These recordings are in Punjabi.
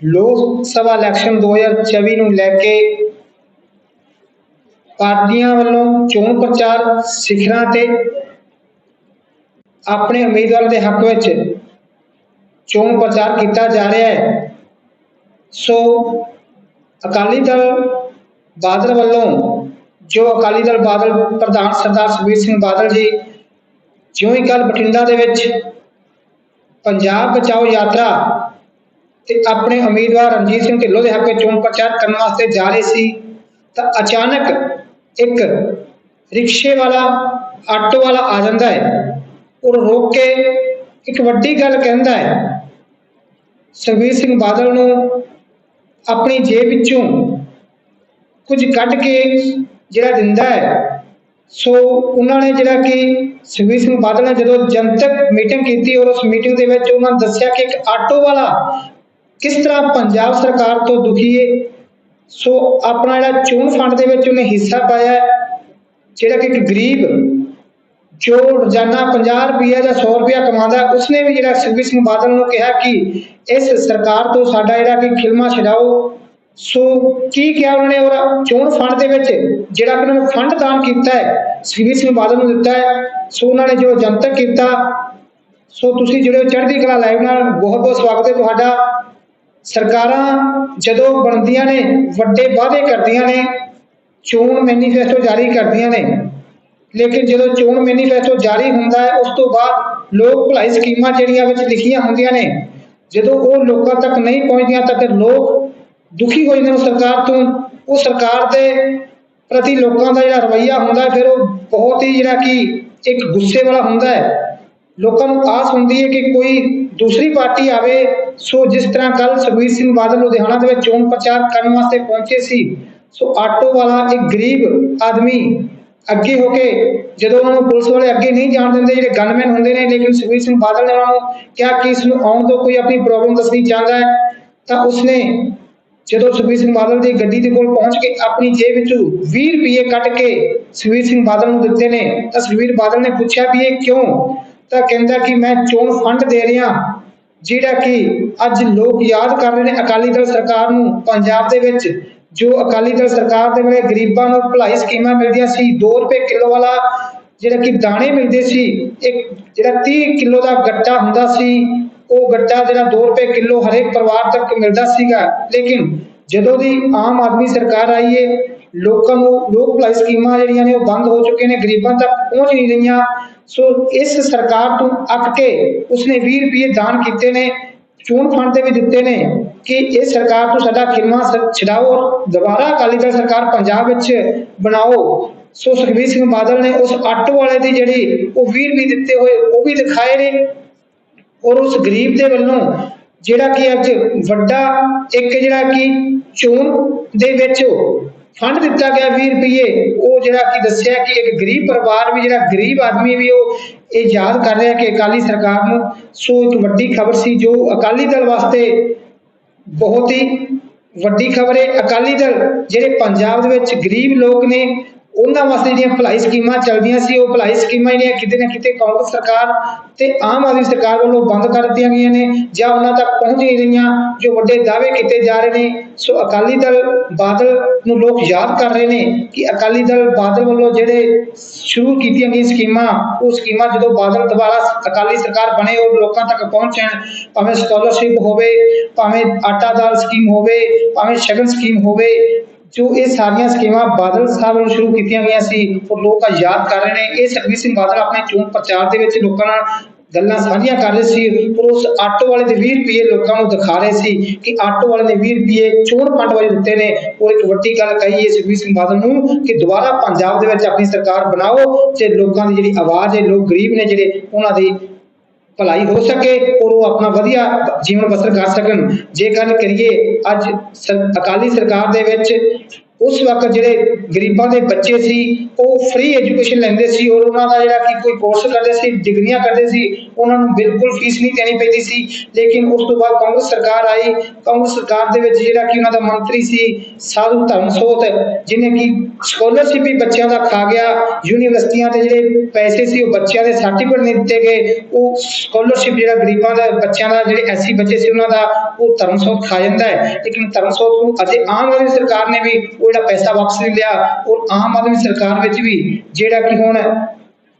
ਲੋਕ ਸਭਾ ਇਲੈਕਸ਼ਨ 2024 ਨੂੰ ਲੈ ਕੇ ਪਾਰਟੀਆਂ ਵੱਲੋਂ ਚੋਣ ਪ੍ਰਚਾਰ ਸਿਖਰਾਂ ਤੇ ਆਪਣੇ ਉਮੀਦਵਾਰ ਦੇ ਹੱਕ ਵਿੱਚ ਚੋਣ ਪ੍ਰਚਾਰ ਕੀਤਾ ਜਾ ਰਿਹਾ ਹੈ। ਸੋ ਅਕਾਲੀ ਦਲ ਬਾਦਲ ਵੱਲੋਂ, ਜੋ ਅਕਾਲੀ ਦਲ ਬਾਦਲ ਪ੍ਰਧਾਨ ਸਰਦਾਰ ਸੁਖਬੀਰ ਸਿੰਘ ਬਾਦਲ ਜੀ ਜਿਉਂ ਹੀ ਕੱਲ ਬਠਿੰਡਾ ਦੇ ਵਿੱਚ ਪੰਜਾਬ ਬਚਾਓ ਯਾਤਰਾ ਤੇ ਆਪਣੇ ਉਮੀਦਵਾਰ ਰਣਜੀਤ ਸਿੰਘ ਢਿੱਲੋਂ ਦੇ ਹੱਕ ਵਿੱਚ ਚੋਣ ਪ੍ਰਚਾਰ ਕਰਨ ਵਾਸਤੇ ਜਾ ਰਹੇ ਸੀ, ਤਾਂ ਅਚਾਨਕ ਇੱਕ ਰਿਕਸ਼ੇ ਵਾਲਾ, ਆਟੋ ਵਾਲਾ ਆ ਜਾਂਦਾ ਹੈ ਉਹ ਰੋਕ ਕੇ ਇੱਕ ਵੱਡੀ ਗੱਲ ਕਹਿੰਦਾ ਹੈ, ਸੁਖਬੀਰ ਸਿੰਘ ਬਾਦਲ ਨੂੰ ਆਪਣੀ ਜੇਬ ਵਿੱਚੋਂ ਕੁਝ ਕੱਢ ਕੇ ਜਿਹੜਾ ਦਿੰਦਾ ਹੈ, ਸੋ ਉਹਨਾਂ ਨੇ ਜਿਹੜਾ ਕਿ ਸੁਖਬੀਰ ਸਿੰਘ ਬਾਦਲ ਨੇ ਜਦੋਂ ਜਨਤਕ ਮੀਟਿੰਗ ਕੀਤੀ ਔਰ ਉਸ ਮੀਟਿੰਗ ਦੇ ਵਿੱਚ ਉਹਨਾਂ ਨੇ ਦੱਸਿਆ ਕਿ ਇੱਕ ਆਟੋ ਵਾਲਾ ਕਿਸ ਤਰ੍ਹਾਂ ਪੰਜਾਬ ਸਰਕਾਰ ਤੋਂ ਦੁਖੀ ਏ? ਸੋ ਆਪਣਾ ਜਿਹੜਾ ਚੋਣ ਫੰਡ ਦੇ ਵਿੱਚ ਉਹਨੇ ਹਿੱਸਾ ਪਾਇਆ ਜਿਹੜਾ ਕਿ ਇੱਕ ਗਰੀਬ ਜੋ ਰੋਜ਼ਾਨਾ 50 ਰੁਪਈਆ ਜਾਂ 100 ਰੁਪਈਆ ਕਮਾਉਂਦਾ, ਉਸਨੇ ਵੀ ਜਿਹੜਾ ਸੁਖਬੀਰ ਸਿੰਘ ਬਾਦਲ ਨੂੰ ਕਿਹਾ ਕਿ ਇਸ ਸਰਕਾਰ ਤੋਂ ਸਾਡਾ ਜਿਹੜਾ ਕਿ ਖਿਲਮਾ ਛਡਾਓ। ਸੋ ਕੀ ਕਿਹਾ ਉਹਨਾਂ ਨੇ ਔਰ ਚੋਣ ਫੰਡ ਦੇ ਵਿੱਚ ਜਿਹੜਾ ਕਿ ਉਹਨਾਂ ਨੂੰ ਫੰਡ ਦਾਨ ਕੀਤਾ ਹੈ ਸੁਖਬੀਰ ਸਿੰਘ ਬਾਦਲ ਨੂੰ ਦਿੱਤਾ ਹੈ, ਸੋ ਉਹਨਾਂ ਨੇ ਜੋ ਜਨਤਕ ਕੀਤਾ। ਸੋ ਤੁਸੀਂ ਜਿਹੜੇ ਚੜ੍ਹਦੀ ਕਲਾ ਲਾਈਵ ਨਾਲ ਬਹੁਤ ਬਹੁਤ ਸਵਾਗਤ ਹੈ ਤੁਹਾਡਾ। ਸਰਕਾਰਾਂ ਜਦੋਂ ਬਣਦੀਆਂ ਨੇ ਵੱਡੇ ਵਾਅਦੇ ਕਰਦੀਆਂ ਨੇ ਚੋਣ ਮੈਨੀਫੈਸਟੋ ਜਾਰੀ ਕਰਦੀਆਂ ਨੇ। ਲੇਕਿਨ ਜਦੋਂ ਚੋਣ ਮੈਨੀਫੈਸਟੋ ਜਾਰੀ ਹੁੰਦਾ ਹੈ ਉਸ ਤੋਂ ਬਾਅਦ ਲੋਕ ਭਲਾਈ ਸਕੀਮਾਂ ਜਿਹੜੀਆਂ ਵਿੱਚ ਲਿਖੀਆਂ ਹੁੰਦੀਆਂ ਨੇ ਜਦੋਂ ਉਹ ਲੋਕਾਂ ਤੱਕ ਨਹੀਂ ਪਹੁੰਚਦੀਆਂ ਤਾਂ ਫਿਰ ਲੋਕ ਦੁਖੀ ਹੋ ਜਾਂਦੇ ਨੇ ਸਰਕਾਰ ਤੋਂ। ਉਹ ਸਰਕਾਰ ਦੇ ਪ੍ਰਤੀ ਲੋਕਾਂ ਦਾ ਜਿਹੜਾ ਰਵੱਈਆ ਹੁੰਦਾ ਹੈ, ਫਿਰ ਉਹ ਬਹੁਤ ਹੀ ਜਿਹੜਾ ਕਿ ਇੱਕ ਗੁੱਸੇ ਵਾਲਾ ਹੁੰਦਾ ਹੈ। ਲੋਕਾਂ ਨੂੰ ਆਸ ਹੁੰਦੀ ਹੈ ਕਿ ਕੋਈ ਦੂਸਰੀ ਪਾਰਟੀ ਆਵੇ ਸੋ ਜਿਸ ਤਰ੍ਹਾਂ ਕੱਲ ਸੁਖਬੀਰ ਸਿੰਘ ਬਾਦਲ ਲੁਧਿਆਣਾ ਦੇ ਵਿੱਚ ਚੋਣ ਪ੍ਰਚਾਰ ਕਰਨ ਵਾਸਤੇ ਪਹੁੰਚੇ ਸੀ, ਸੋ ਆਟੋ ਵਾਲਾ ਇੱਕ ਗਰੀਬ ਆਦਮੀ ਅੱਗੇ ਹੋ ਕੇ ਜਦੋਂ ਉਹਨਾਂ ਨੂੰ ਪੁਲਿਸ ਵਾਲੇ ਅੱਗੇ ਨਹੀਂ ਜਾਣ ਦਿੰਦੇ, ਜਿਹੜੇ ਗਨਮੈਨ ਹੁੰਦੇ ਨੇ, ਲੇਕਿਨ ਸੁਖਬੀਰ ਸਿੰਘ ਬਾਦਲ ਨੇ ਉਹਨਾਂ ਨੂੰ ਕਿਹਾ ਕਿ ਇਸ ਨੂੰ ਆਉਣ ਤੋਂ ਕੋਈ ਆਪਣੀ ਪ੍ਰੋਬਲਮ ਦੱਸਣੀ ਚਾਹੁੰਦਾ ਹੈ, ਤਾਂ ਉਸਨੇ ਜਦੋਂ ਸੁਖਬੀਰ ਸਿੰਘ ਬਾਦਲ ਦੀ ਗੱਡੀ ਦੇ ਕੋਲ ਪਹੁੰਚ ਕੇ ਆਪਣੀ ਜੇਬ ਵਿੱਚੋਂ 20 ਰੁਪਏ ਕੱਢ ਕੇ ਸੁਖਬੀਰ ਸਿੰਘ ਬਾਦਲ ਨੂੰ ਦਿੱਤੇ ਨੇ, ਤਾਂ ਸੁਖਬੀਰ ਬਾਦਲ ਨੇ ਪੁੱਛਿਆ ਵੀ ਇਹ ਕਿਉਂ? ਤਾਂ ਕਹਿੰਦਾ ਕਿ ਮੈਂ ਚੋਣ ਫੰਡ ਦੇ ਰਿਹਾ ਜਿਹੜਾ ਕਿ ਅੱਜ ਲੋਕ ਯਾਦ ਕਰ ਰਹੇ ਨੇ ਅਕਾਲੀ ਦਲ ਸਰਕਾਰ ਨੂੰ ਪੰਜਾਬ ਦੇ ਵਿੱਚ, ਜੋ ਅਕਾਲੀ ਦਲ ਸਰਕਾਰ ਦੇ ਵੇਲੇ ਗਰੀਬਾਂ ਨੂੰ ਭਲਾਈ ਸਕੀਮਾਂ ਮਿਲਦੀਆਂ ਸੀ 2 ਰੁਪਏ ਕਿਲੋ ਵਾਲਾ ਜਿਹੜਾ ਕਿ ਦਾਣੇ ਮਿਲਦੇ ਸੀ, ਇੱਕ ਜਿਹੜਾ 30 ਕਿਲੋ ਦਾ ਗੱਟਾ ਹੁੰਦਾ ਸੀ, ਉਹ ਗੱਟਾ ਜਿਹੜਾ 2 ਰੁਪਏ ਕਿਲੋ ਹਰੇਕ ਪਰਿਵਾਰ ਤੱਕ ਮਿਲਦਾ ਸੀਗਾ। ਲੇਕਿਨ ਜਦੋਂ ਦੀ ਆਮ ਆਦਮੀ ਸਰਕਾਰ ਆਈ ਏ ਲੋਕਾਂ ਨੂੰ ਲੋਕ ਭਲਾਈ ਸਕੀਮਾਂ ਜਿਹੜੀਆਂ ਨੇ ਉਹ ਬੰਦ ਹੋ ਚੁੱਕੇ ਨੇ, ਗਰੀਬਾਂ ਤੱਕ ਪਹੁੰਚ ਨਹੀਂ ਰਹੀਆਂ। ਸੋ ਇਸ ਸਰਕਾਰ ਤੋਂ ਅੱਕ ਕੇ ਉਸਨੇ 20 ਰੁਪਏ ਦਾਨ ਕੀਤੇ ਨੇ, ਚੋਣ ਫੰਡ ਦੇ ਵੀ ਦਿੱਤੇ ਨੇ ਕਿ ਇਹ ਸਰਕਾਰ ਤੋਂ ਸਾਡਾ ਖਿਲਮਾ ਛਡਾਓ, ਦੁਬਾਰਾ ਅਕਾਲੀ ਦਲ ਸਰਕਾਰ ਪੰਜਾਬ ਵਿੱਚ ਬਣਾਓ। ਸੋ ਸੁਖਬੀਰ ਸਿੰਘ ਬਾਦਲ ਨੇ ਉਸ ਆਟੋ ਵਾਲੇ ਦੀ ਜਿਹੜੀ ਉਹ 20 ਰੁਪਏ ਦਿੱਤੇ ਹੋਏ, ਉਹ ਵੀ ਦਿਖਾਏ ਨੇ। ਔਰ ਉਸ ਗਰੀਬ ਦੇ ਵੱਲੋਂ ਜਿਹੜਾ ਕਿ ਅੱਜ ਵੱਡਾ ਇੱਕ ਜਿਹੜਾ ਕਿ ਚੋਣ ਦੇ ਵਿੱਚ ਫੰਡ ਦਿੱਤਾ ਗਿਆ 20 ਰੁਪਏ ਉਹ ਜਿਹੜਾ ਕਿ ਦੱਸਿਆ ਕਿ ਇੱਕ ਗਰੀਬ ਪਰਿਵਾਰ ਵੀ, ਜਿਹੜਾ ਗਰੀਬ ਆਦਮੀ ਵੀ, ਉਹ ਇਹ ਯਾਦ ਕਰ ਰਿਹਾ ਕਿ ਅਕਾਲੀ ਸਰਕਾਰ ਨੂੰ ਸੋ ਇੱਕ ਵੱਡੀ ਖਬਰ ਸੀ, ਜੋ ਅਕਾਲੀ ਦਲ ਵਾਸਤੇ ਬਹੁਤ ਹੀ ਵੱਡੀ ਖਬਰ ਹੈ। ਅਕਾਲੀ ਦਲ, ਜਿਹੜੇ ਪੰਜਾਬ ਦੇ ਵਿੱਚ ਗਰੀਬ ਲੋਕ ਨੇ ਉਹਨਾਂ ਵਾਸਤੇ ਜਿਹੜੀਆਂ ਭਲਾਈ ਸਕੀਮਾਂ ਚੱਲਦੀਆਂ ਸੀ, ਉਹ ਭਲਾਈ ਸਕੀਮਾਂ ਜਿਹੜੀਆਂ ਕਿਤੇ ਨਾ ਕਿਤੇ ਕਾਂਗਰਸ ਸਰਕਾਰ ਤੇ ਆਮ ਆਦਮੀ ਸਰਕਾਰ ਵੱਲੋਂ ਬੰਦ ਕਰ ਦਿੱਤੀਆਂ ਗਈਆਂ ਨੇ ਜਾਂ ਉਹਨਾਂ ਤੱਕ ਪਹੁੰਚ ਨਹੀਂ ਰਹੀਆਂ, ਜੋ ਵੱਡੇ ਦਾਅਵੇ ਕੀਤੇ ਜਾ ਰਹੇ ਨੇ। ਸੋ ਅਕਾਲੀ ਦਲ ਬਾਦਲ ਨੂੰ ਲੋਕ ਯਾਦ ਕਰ ਰਹੇ ਨੇ ਕਿ ਅਕਾਲੀ ਦਲ ਬਾਦਲ ਵੱਲੋਂ ਜਿਹੜੇ ਸ਼ੁਰੂ ਕੀਤੀਆਂ ਗਈਆਂ ਸਕੀਮਾਂ, ਉਹ ਸਕੀਮਾਂ ਜਦੋਂ ਬਾਦਲ ਦੁਬਾਰਾ ਅਕਾਲੀ ਸਰਕਾਰ ਬਣੇ, ਉਹ ਲੋਕਾਂ ਤੱਕ ਪਹੁੰਚਣ, ਭਾਵੇਂ ਸਕਾਲਰਸ਼ਿਪ ਹੋਵੇ, ਭਾਵੇਂ ਆਟਾ ਦਾਲ ਸਕੀਮ ਹੋਵੇ, ਭਾਵੇਂ ਸ਼ਗਨ ਸਕੀਮ ਹੋਵੇ ਜੋ ਇਹ ਸਾਰੀਆਂ ਸਕੀਮਾਂ ਬਾਦਲ ਸਾਹਿਬ ਵੱਲੋਂ ਸ਼ੁਰੂ ਕੀਤੀਆਂ ਗਈਆਂ ਸੀ, ਉਹ ਲੋਕ ਅੱਜ ਯਾਦ ਕਰ ਰਹੇ ਨੇ। ਇਹ ਸੁਖਬੀਰ ਸਿੰਘ ਬਾਦਲ ਆਪਣੇ ਚੋਣ ਪ੍ਰਚਾਰ ਦੇ ਵਿੱਚ ਲੋਕਾਂ ਨਾਲ ਗੱਲਾਂ ਸਾਂਝੀਆਂ ਕਰ ਰਹੇ ਸੀ ਪਰ ਉਸ ਆਟੋ ਵਾਲੇ ਦੇ 20 ਰੁਪਏ ਲੋਕਾਂ ਨੂੰ ਦਿਖਾ ਰਹੇ ਸੀ ਕਿ ਆਟੋ ਵਾਲੇ ਨੇ 20 ਰੁਪਏ ਚੋਣ ਫੰਡ ਵਾਲੇ ਦਿੱਤੇ ਨੇ। ਉਹ ਇੱਕ ਵੱਡੀ ਗੱਲ ਕਹੀ ਹੈ ਸੁਖਬੀਰ ਸਿੰਘ ਬਾਦਲ ਨੂੰ ਕਿ ਦੁਬਾਰਾ ਪੰਜਾਬ ਦੇ ਵਿੱਚ ਆਪਣੀ ਸਰਕਾਰ ਬਣਾਓ ਤੇ ਲੋਕਾਂ ਦੀ ਜਿਹੜੀ ਆਵਾਜ਼ ਹੈ, ਲੋਕ ਗਰੀਬ ਨੇ ਜਿਹੜੇ, ਉਹਨਾਂ ਦੀ ਭਲਾਈ ਹੋ ਸਕੇ ਔਰ ਉਹ ਆਪਣਾ ਵਧੀਆ ਜੀਵਨ ਬਸਰ ਕਰ ਸਕਣ। ਜੇ ਗੱਲ ਕਰੀਏ, ਅੱਜ ਅਕਾਲੀ ਸਰਕਾਰ ਦੇ ਵਿੱਚ ਉਸ ਵਕਤ ਜਿਹੜੇ ਗਰੀਬਾਂ ਦੇ ਬੱਚੇ ਸੀ, ਉਹ ਫ੍ਰੀ ਐਜੂਕੇਸ਼ਨ ਲੈਂਦੇ ਸੀ ਔਰ ਉਹਨਾਂ ਦਾ ਜਿਹੜਾ ਕਿ ਕੋਈ ਕੋਰਸ ਕਰਦੇ ਸੀ, ਡਿਗਰੀਆਂ ਕਰਦੇ ਸੀ ਉਹਨਾਂ ਨੂੰ ਬਿਲਕੁਲ ਫੀਸ ਨਹੀਂ ਦੇਣੀ ਪੈਂਦੀ ਸੀ। ਲੇਕਿਨ ਉਸ ਤੋਂ ਬਾਅਦ ਕਾਂਗਰਸ ਸਰਕਾਰ ਆਈ। ਕਾਂਗਰਸ ਸਰਕਾਰ ਦੇ ਵਿੱਚ ਜਿਹੜਾ ਕਿ ਉਹਨਾਂ ਦਾ ਮੰਤਰੀ ਸੀ, ਸਾਧੂ ਧਰਮਸੋਤ, ਜਿਹਨੇ ਕਿ ਸਕਾਲਰਸ਼ਿਪ ਵੀ ਬੱਚਿਆਂ ਦਾ ਖਾ ਗਿਆ। ਯੂਨੀਵਰਸਿਟੀਆਂ ਦੇ ਜਿਹੜੇ ਪੈਸੇ ਸੀ, ਉਹ ਬੱਚਿਆਂ ਦੇ ਸਰਟੀਫਿਕੇਟ ਨਹੀਂ ਦਿੱਤੇ ਗਏ। ਉਹ ਸਕਾਲਰਸ਼ਿਪ ਜਿਹੜਾ ਗਰੀਬਾਂ ਦਾ, ਬੱਚਿਆਂ ਦਾ ਜਿਹੜੇ ਐਸੀ ਬੱਚੇ ਸੀ ਉਹਨਾਂ ਦਾ, ਉਹ ਧਰਮਸੋਤ ਖਾ ਜਾਂਦਾ ਹੈ। ਲੇਕਿਨ ਧਰਮਸੋਤ ਨੂੰ ਅਜੇ ਆਮ ਆਦਮੀ ਸਰਕਾਰ ਨੇ ਵੀ ਉਹ ਜਿਹੜਾ ਪੈਸਾ ਵਾਪਸ ਨਹੀਂ ਲਿਆ। ਔਰ ਆਮ ਆਦਮੀ ਸਰਕਾਰ ਵਿੱਚ ਵੀ ਜਿਹੜਾ ਕਿ ਹੁਣ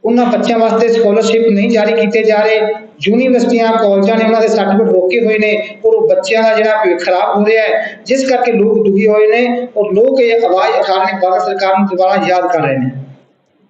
ਉਹਨਾਂ ਬੱਚਿਆਂ ਵਾਸਤੇ ਸਕਾਲਰਸ਼ਿਪ ਨਹੀਂ ਜਾਰੀ ਕੀਤੇ ਜਾ ਰਹੇ। ਯੂਨੀਵਰਸਿਟੀਆਂ, ਕਾਲਜਾਂ ਨੇ ਉਹਨਾਂ ਦੇ ਸਰਟੀਫਿਕੇਟ ਰੋਕੇ ਹੋਏ ਨੇ। ਔਰ ਉਹ ਬੱਚਿਆਂ ਦਾ ਜਿਹੜਾ ਭਵਿੱਖ ਖਰਾਬ ਹੋ ਰਿਹਾ ਹੈ, ਜਿਸ ਕਰਕੇ ਲੋਕ ਦੁਖੀ ਹੋਏ ਨੇ। ਔਰ ਲੋਕ ਇਹ ਆਵਾਜ਼ ਉਠਾਉਣ ਲਈ ਭਾਰਤ ਸਰਕਾਰ ਨੂੰ ਦੁਬਾਰਾ ਯਾਦ ਕਰ ਰਹੇ ਨੇ।